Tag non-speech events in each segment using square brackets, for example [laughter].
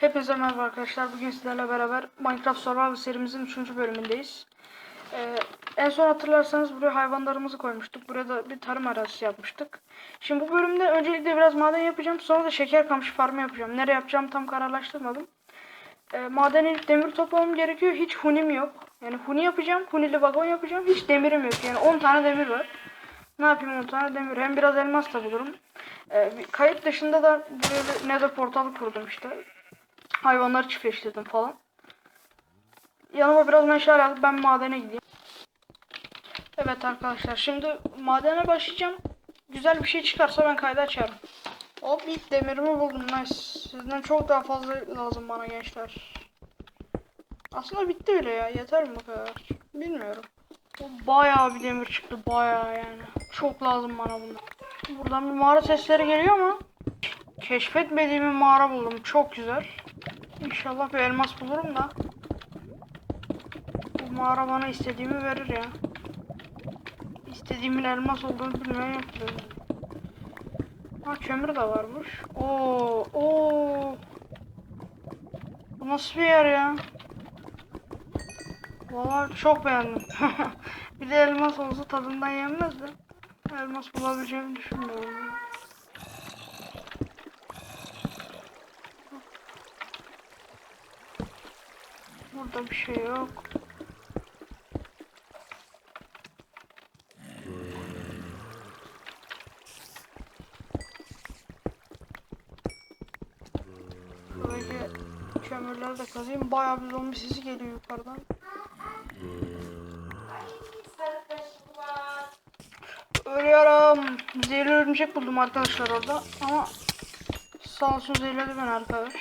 Hepinize merhaba arkadaşlar. Bugün sizlerle beraber Minecraft Survival serimizin 3. bölümündeyiz. Ee, en son hatırlarsanız buraya hayvanlarımızı koymuştuk. Buraya da bir tarım arazisi yapmıştık. Şimdi bu bölümde öncelikle biraz maden yapacağım. Sonra da şeker kamışı farmı yapacağım. Nereye yapacağım tam kararlaştırmadım. Ee, madeni demir toplamam gerekiyor. Hiç hunim yok. Yani huni yapacağım. Hunili vagon yapacağım. Hiç demirim yok. Yani 10 tane demir var. Ne yapayım 10 tane demir. Hem biraz elmas da bulurum. Ee, kayıt dışında da bir nether portalı kurdum işte. Hayvanları çiftleştirdim falan. Yanıma biraz meşale alıp ben madene gideyim. Evet arkadaşlar şimdi madene başlayacağım. Güzel bir şey çıkarsa ben kaydı açarım. Hop ilk demirimi buldum nice. Sizden çok daha fazla lazım bana gençler. Aslında bitti bile ya yeter mi bu kadar? Bilmiyorum. Bayağı bir demir çıktı bayağı yani. Çok lazım bana bunlar. Buradan bir mağara sesleri geliyor ama keşfetmediğim bir mağara buldum. Çok güzel. İnşallah bir elmas bulurum da. Bu mağara bana istediğimi verir ya. İstediğimin elmas olduğunu bilmeyen yoktu. Ha kömür de varmış. Oo, oo. Bu nasıl bir yer ya? Vallahi çok beğendim. [laughs] bir de elmas olsa tadından yenmez de. Elmas bulabileceğimi düşünmüyorum. Burada bir şey yok. Böyle kömürleri de kazayım. Bayağı bir zombi sesi geliyor yukarıdan. Ölüyorum. Zehirli örümcek buldum arkadaşlar orada. Ama sağ olsun zehirledi ben arkadaş.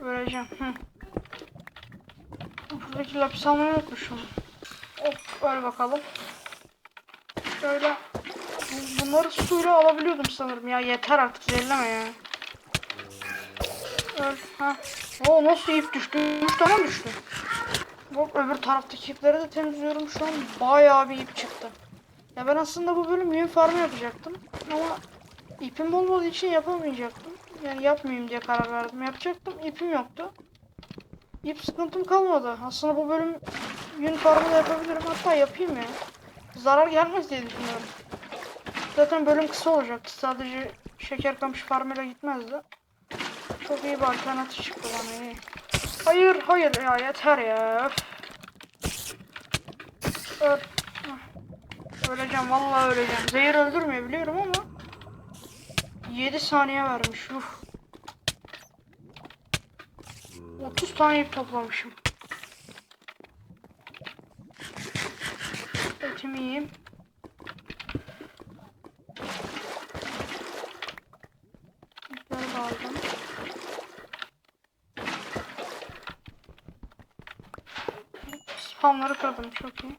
Öleceğim. Buradaki lapis almayı unutmuşum. Hop öyle bakalım. Şöyle bu- bunları suyla alabiliyordum sanırım ya yeter artık zehirleme ya. Öl ha. O nasıl ip düştü? 3 tane düştü? Bak öbür taraftaki ipleri de temizliyorum şu an bayağı bir ip çıktı. Ya ben aslında bu bölüm yün farmı yapacaktım ama ipim olmadığı için yapamayacaktım. Yani yapmayayım diye karar verdim. Yapacaktım ipim yoktu. İp sıkıntım kalmadı. Aslında bu bölüm yün farmı da yapabilirim. Hatta yapayım ya. Zarar gelmez diye düşünüyorum. Zaten bölüm kısa olacak. Sadece şeker kamış farmıyla gitmezdi. Çok iyi bir alternatif çıktı bana iyi. Hayır hayır ya yeter ya. Öl. Öleceğim vallahi öleceğim. Zehir öldürmüyor biliyorum ama 7 saniye vermiş. Uf. 30 tane ip toplamışım. Etimi yiyeyim. De aldım. Spamları kırdım çok iyi.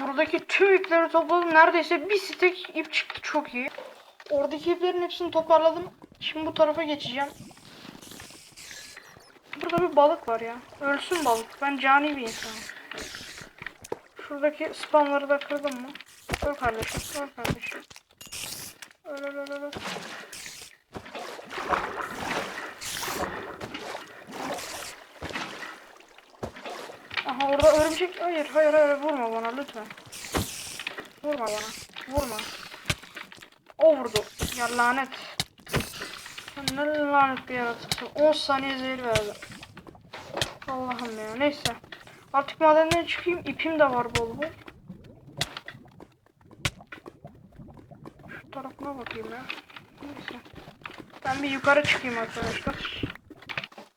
Buradaki tüm ipleri topladım. Neredeyse bir stek ip çıktı çok iyi. Oradaki iplerin hepsini toparladım. Şimdi bu tarafa geçeceğim. Burada bir balık var ya. Ölsün balık. Ben cani bir insanım. Şuradaki spamları da kırdım mı? Öl kardeşim. Öl kardeşim. Öl öl öl öl. Aha orada örümcek. Hayır hayır hayır vurma bana lütfen. Vurma bana. Vurma. O vurdu. Ya lanet. Ne lanet bir yaratıksın. 10 saniye zehir verdi. Allah'ım ya. Neyse. Artık madenden çıkayım. İpim de var bol bol. Şu tarafına bakayım ya. Neyse. Ben bir yukarı çıkayım arkadaşlar.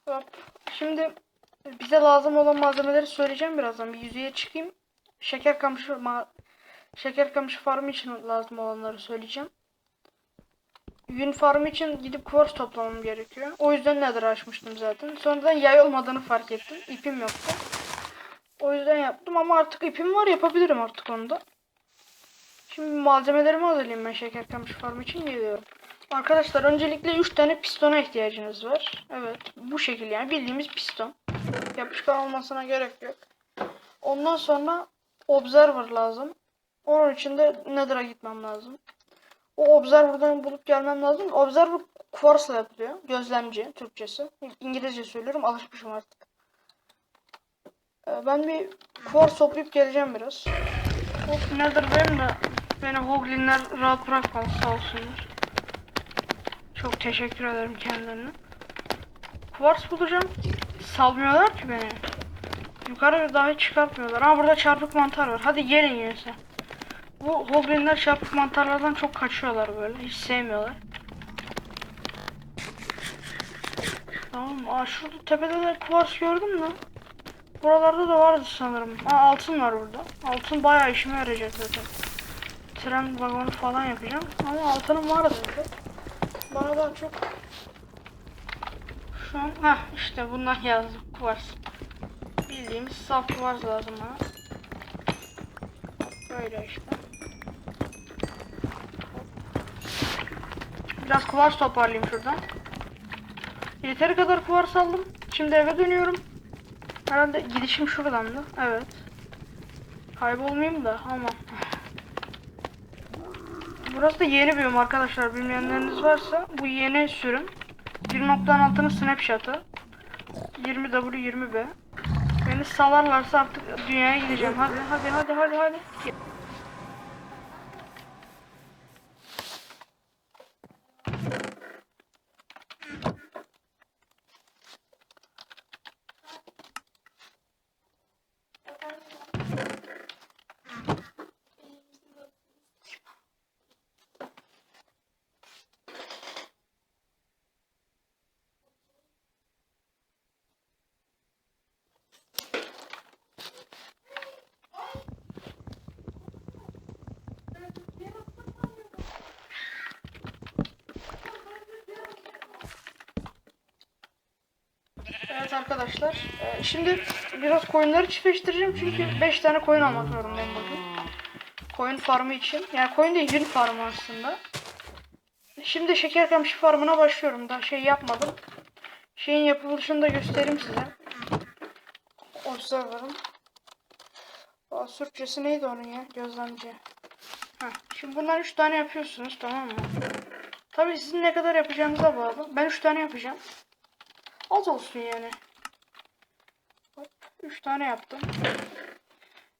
Hop. Şimdi bize lazım olan malzemeleri söyleyeceğim birazdan. Bir yüzeye çıkayım. Şeker kamışı ma şeker kamışı farmı için lazım olanları söyleyeceğim. Yün farmı için gidip kuvars toplamam gerekiyor. O yüzden nether açmıştım zaten. Sonradan yay olmadığını fark ettim. İpim yoktu. O yüzden yaptım ama artık ipim var yapabilirim artık onu da. Şimdi malzemelerimi hazırlayayım ben şeker kamışı farmı için geliyorum. Arkadaşlar öncelikle 3 tane pistona ihtiyacınız var. Evet bu şekilde yani bildiğimiz piston. Yapışkan olmasına gerek yok. Ondan sonra observer lazım. Onun için de nether'a gitmem lazım. O observer'dan bulup gelmem lazım. Observer Quartz'la yapılıyor. Gözlemci Türkçesi. İngilizce söylüyorum alışmışım artık. Ee, ben bir quartz toplayıp geleceğim biraz. Hop nedir benim de beni hoglinler rahat bırakmaz sağ olsunlar. Çok teşekkür ederim kendilerine. Quartz bulacağım. Salmıyorlar ki beni. Yukarı dahi çıkartmıyorlar. Ama burada çarpık mantar var. Hadi gelin yenisi. Bu hoblinler çarpık mantarlardan çok kaçıyorlar böyle. Hiç sevmiyorlar. Tamam. Aa şurada tepede de kuvars gördüm mü? Buralarda da vardı sanırım. Aa altın var burada. Altın bayağı işime yarayacak zaten. Tren vagonu falan yapacağım. Ama altınım vardı burada. Bana daha çok şu an heh işte bundan yazdım kuvars. Bildiğimiz saf kuvars lazım bana. Böyle işte. Biraz kuvars toparlayayım şuradan. Yeteri kadar kuvars aldım. Şimdi eve dönüyorum. Herhalde gidişim şuradan da. Evet. Kaybolmayayım da ama. Burası da yeni bölüm arkadaşlar. Bilmeyenleriniz varsa bu yeni sürüm. 1.6'nın snapshot'ı. 20W 20B. Beni salarlarsa artık dünyaya gideceğim. Hadi hadi hadi hadi hadi. Evet arkadaşlar. e, Şimdi biraz koyunları çiftleştireceğim çünkü 5 tane koyun almak zorundayım bugün. Koyun farmı için. Yani koyun değil yün farmı aslında. Şimdi şeker kamışı farmına başlıyorum. Daha şey yapmadım. Şeyin yapılışını da göstereyim size. Observer'ım. Aa, Sürtçesi neydi onun ya? Gözlemci. Şimdi bundan 3 tane yapıyorsunuz tamam mı? Tabii sizin ne kadar yapacağınıza bağlı. Ben 3 tane yapacağım. Az olsun yani. Hop, 3 tane yaptım.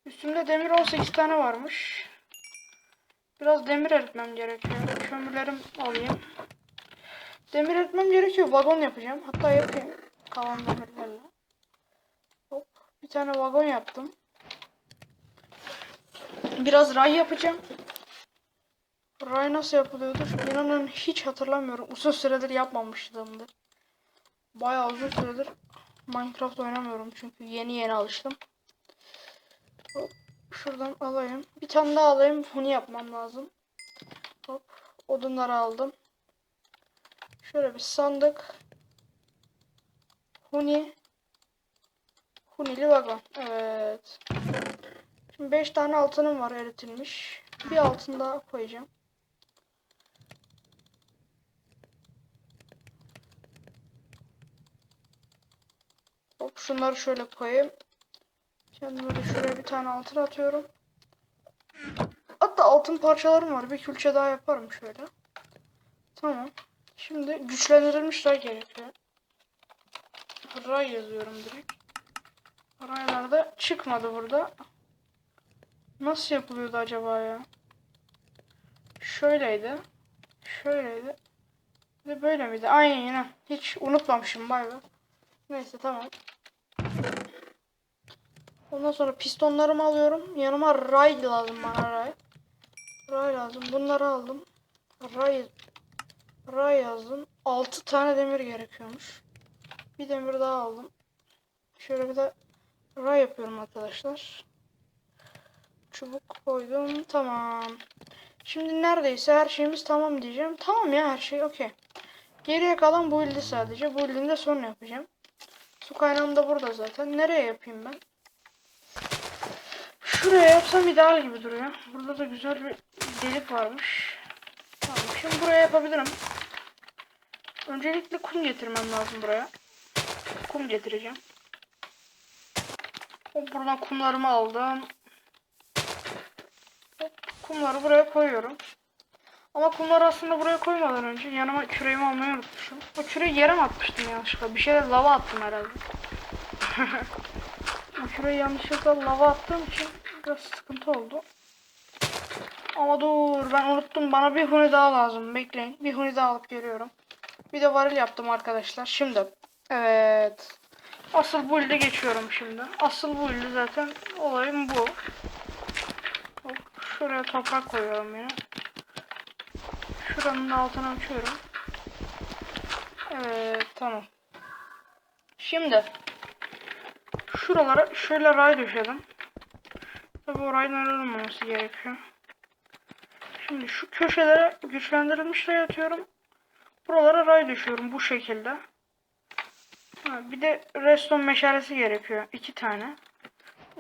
Üstümde demir 18 tane varmış. Biraz demir eritmem gerekiyor. Kömürlerim alayım. Demir eritmem gerekiyor. Vagon yapacağım. Hatta yapayım. Kalan demirlerle. Hop. Bir tane vagon yaptım. Biraz ray yapacağım. Ray nasıl yapılıyordur? İnanın hiç hatırlamıyorum. Uzun süredir yapmamıştımdır. Bayağı uzun süredir Minecraft oynamıyorum çünkü yeni yeni alıştım. Hop, şuradan alayım. Bir tane daha alayım. Bunu yapmam lazım. Hop, odunları aldım. Şöyle bir sandık. Huni. Hunili vagon. Evet. Şimdi 5 tane altınım var eritilmiş. Bir altın daha koyacağım. Hop şunları şöyle koyayım. Kendime de şuraya bir tane altın atıyorum. Hatta altın parçalarım var. Bir külçe daha yaparım şöyle. Tamam. Şimdi güçlendirilmiş ray gerekiyor. Ray yazıyorum direkt. Raylar da çıkmadı burada. Nasıl yapılıyordu acaba ya? Şöyleydi. Şöyleydi. De böyle miydi? Aynen yine. Hiç unutmamışım bay bay. Neyse tamam. Ondan sonra pistonlarımı alıyorum. Yanıma ray lazım bana ray. Ray lazım. Bunları aldım. Ray ray yazdım. 6 tane demir gerekiyormuş. Bir demir daha aldım. Şöyle bir de ray yapıyorum arkadaşlar. Çubuk koydum. Tamam. Şimdi neredeyse her şeyimiz tamam diyeceğim. Tamam ya her şey okey. Geriye kalan bu ilde sadece. Bu ilde de sonra yapacağım. Su kaynağım da burada zaten. Nereye yapayım ben? Şuraya yapsam ideal gibi duruyor. Burada da güzel bir delik varmış. Tamam şimdi buraya yapabilirim. Öncelikle kum getirmem lazım buraya. Kum getireceğim. Hop, Buradan kumlarımı aldım. Hop, Kumları buraya koyuyorum. Ama kumları aslında buraya koymadan önce yanıma küreğimi almayı unutmuşum. O küreği yere mi atmıştım yanlışlıkla? Bir şeyler lava attım herhalde. [laughs] o küreği yanlışlıkla lava attığım için biraz sıkıntı oldu. Ama dur ben unuttum. Bana bir huni daha lazım. Bekleyin. Bir huni daha alıp geliyorum. Bir de varil yaptım arkadaşlar. Şimdi. Evet. Asıl bu ilde geçiyorum şimdi. Asıl bu ilde zaten olayım bu. Şuraya toprak koyuyorum yine. Şuranın da altını açıyorum. Evet tamam. Şimdi şuralara şöyle ray düşelim. Tabi o rayın öyle olmaması gerekiyor. Şimdi şu köşelere güçlendirilmiş ray atıyorum. Buralara ray düşüyorum bu şekilde. Ha, bir de redstone meşalesi gerekiyor. iki tane.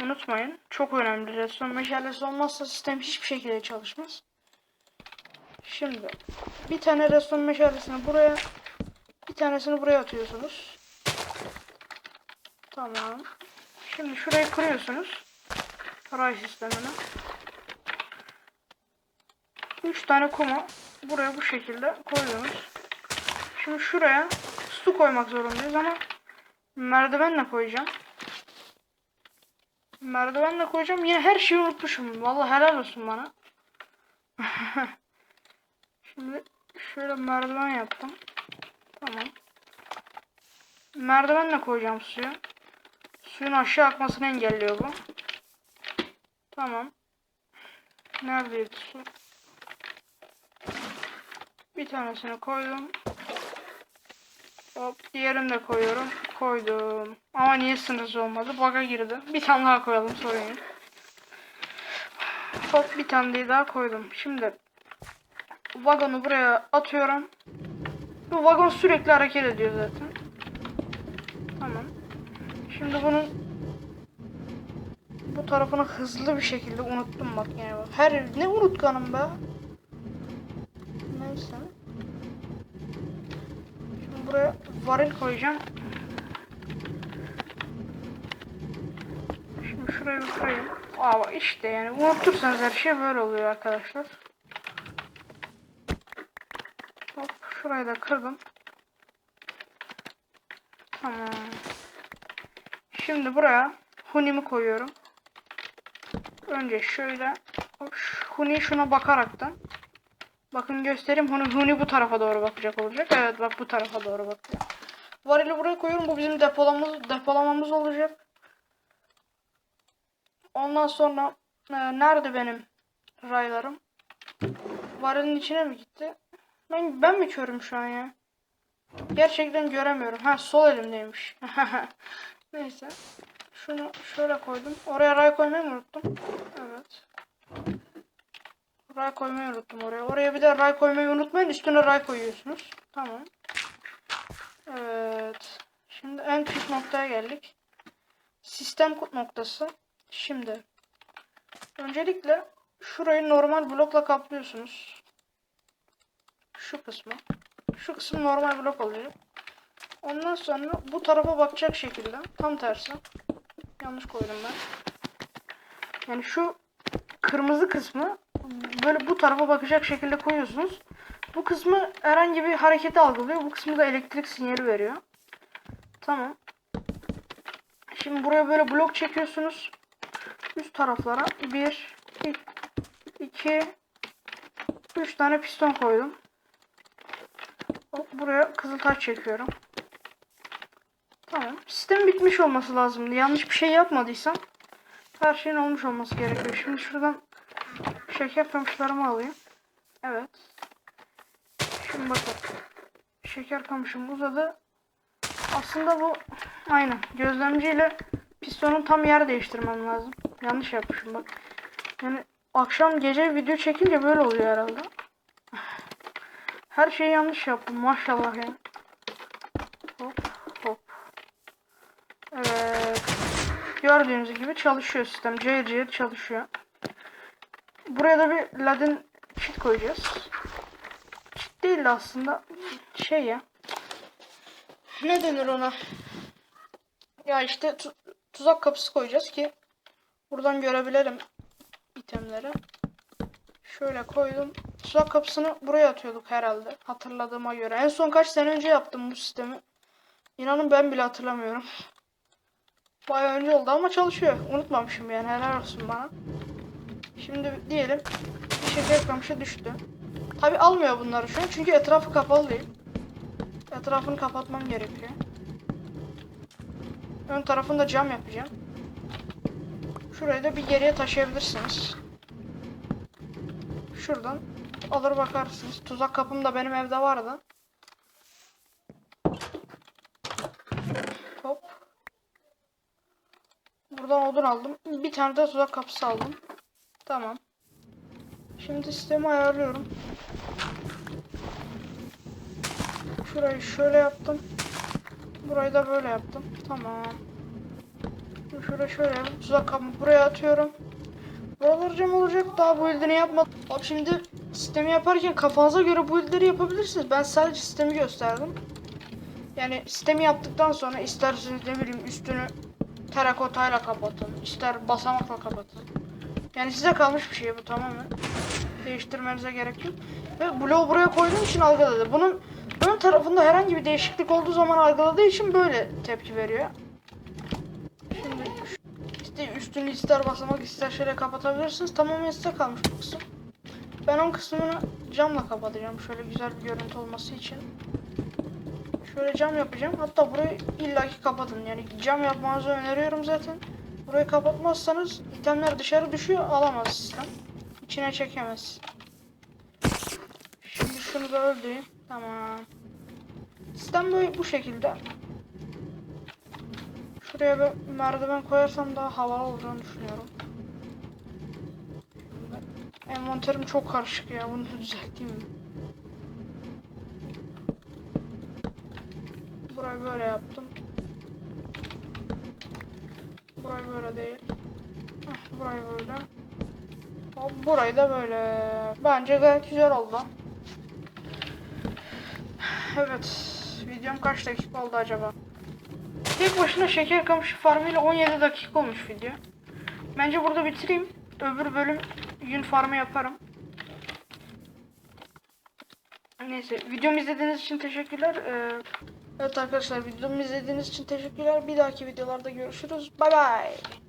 Unutmayın. Çok önemli. Redstone meşalesi olmazsa sistem hiçbir şekilde çalışmaz. Şimdi bir tane redstone meşalesini buraya bir tanesini buraya atıyorsunuz. Tamam. Şimdi şurayı kırıyorsunuz. Ray sistemini. 3 tane kuma buraya bu şekilde koyuyoruz. Şimdi şuraya su koymak zorundayız ama merdivenle koyacağım. Merdivenle koyacağım. Yine her şeyi unutmuşum. Vallahi helal olsun bana. [laughs] Şimdi şöyle merdiven yaptım. Tamam. Merdivenle koyacağım suyu. Suyun aşağı akmasını engelliyor bu. Tamam. Neredeydi su? Bir tanesini koydum. Hop diğerini de koyuyorum. Koydum. Ama niye sınırsız olmadı? Bug'a girdi. Bir tane daha koyalım sorun yok. Hop bir tane daha koydum. Şimdi vagonu buraya atıyorum. Bu vagon sürekli hareket ediyor zaten. Tamam. Şimdi bunun bu tarafını hızlı bir şekilde unuttum bak yani. Her ne unutkanım be. Neyse. Şimdi buraya varil koyacağım. Şimdi şuraya bir koyayım. Aa işte yani unutursanız her şey böyle oluyor arkadaşlar. Hop şurayı da kırdım. Tamam. Şimdi buraya hunimi koyuyorum. Önce şöyle huni şuna bakaraktan. Bakın göstereyim. Huni, huni bu tarafa doğru bakacak olacak. Evet bak bu tarafa doğru bakıyor. Varili buraya koyuyorum. Bu bizim depolamamız, depolamamız olacak. Ondan sonra e, nerede benim raylarım? Varilin içine mi gitti? Ben, ben mi körüm şu an ya? Gerçekten göremiyorum. Ha sol elimdeymiş. [laughs] Neyse. Şunu şöyle koydum. Oraya ray koymayı unuttum? Evet. Ray koymayı unuttum oraya. Oraya bir de ray koymayı unutmayın. Üstüne ray koyuyorsunuz. Tamam. Evet. Şimdi en pik noktaya geldik. Sistem noktası. Şimdi. Öncelikle şurayı normal blokla kaplıyorsunuz. Şu kısmı. Şu kısım normal blok olacak. Ondan sonra bu tarafa bakacak şekilde. Tam tersi. Yanlış koydum ben. Yani şu kırmızı kısmı böyle bu tarafa bakacak şekilde koyuyorsunuz. Bu kısmı herhangi bir hareketi algılıyor. Bu kısmı da elektrik sinyali veriyor. Tamam. Şimdi buraya böyle blok çekiyorsunuz. Üst taraflara 1 2 3 tane piston koydum. Hop, buraya kızıl taş çekiyorum. Tamam. Sistem bitmiş olması lazımdı. Yanlış bir şey yapmadıysam her şeyin olmuş olması gerekiyor. Şimdi şuradan şeker kamışlarımı alayım. Evet. Şimdi bakın. Şeker kamışım uzadı. Aslında bu aynen gözlemciyle pistonun tam yer değiştirmem lazım. Yanlış yapmışım bak. Yani akşam gece video çekince böyle oluyor herhalde. Her şeyi yanlış yaptım maşallah ya. Hop hop. Evet. Gördüğünüz gibi çalışıyor sistem. Cayır cayır çalışıyor. Buraya da bir ladin cheat koyacağız. Cheat değil de aslında şey ya. Ne denir ona? Ya işte tu- tuzak kapısı koyacağız ki buradan görebilelim itemleri. Şöyle koydum. tuzak kapısını buraya atıyorduk herhalde. Hatırladığıma göre. En son kaç sene önce yaptım bu sistemi. İnanın ben bile hatırlamıyorum. Bayağı önce oldu ama çalışıyor. Unutmamışım yani helal olsun bana. Şimdi diyelim bir şeker kamışı düştü. Tabi almıyor bunları şu an çünkü etrafı kapalı değil. Etrafını kapatmam gerekiyor. Ön tarafını da cam yapacağım. Şurayı da bir geriye taşıyabilirsiniz. Şuradan alır bakarsınız. Tuzak kapım da benim evde vardı. Hop. Buradan odun aldım. Bir tane de tuzak kapısı aldım. Tamam. Şimdi sistemi ayarlıyorum. Şurayı şöyle yaptım. Burayı da böyle yaptım. Tamam. Şurayı şöyle yapıp tuzak kapımı buraya atıyorum. Buralar cam olacak. Daha bu ildini yapmadım. Abi şimdi sistemi yaparken kafanıza göre bu illeri yapabilirsiniz. Ben sadece sistemi gösterdim. Yani sistemi yaptıktan sonra isterseniz ne bileyim üstünü terakotayla kapatın. ister basamakla kapatın. Yani size kalmış bir şey bu tamamen. Değiştirmenize gerek yok. Ve bloğu buraya koyduğum için algıladı. Bunun ön tarafında herhangi bir değişiklik olduğu zaman algıladığı için böyle tepki veriyor. Şimdi işte üstünü ister basamak ister şöyle kapatabilirsiniz. Tamamen size kalmış bu kısım. Ben onun kısmını camla kapatacağım. Şöyle güzel bir görüntü olması için. Şöyle cam yapacağım. Hatta burayı illaki kapatın. Yani cam yapmanızı öneriyorum zaten. Burayı kapatmazsanız itemler dışarı düşüyor alamaz sistem. İçine çekemez. Şimdi şunu da öldüreyim. Tamam. Sistem böyle bu şekilde. Şuraya bir merdiven koyarsam daha havalı olacağını düşünüyorum. Envanterim çok karışık ya. Bunu düzelteyim mi? Burayı böyle yaptım. Burayı böyle değil. Heh, burayı böyle. Hop, burayı da böyle. Bence gayet güzel oldu. Evet. Videom kaç dakika oldu acaba? Tek başına şeker kamışı farmıyla 17 dakika olmuş video. Bence burada bitireyim. Öbür bölüm yün farmı yaparım. Neyse videomu izlediğiniz için teşekkürler. Ee, evet arkadaşlar videomu izlediğiniz için teşekkürler. Bir dahaki videolarda görüşürüz. Bay bay.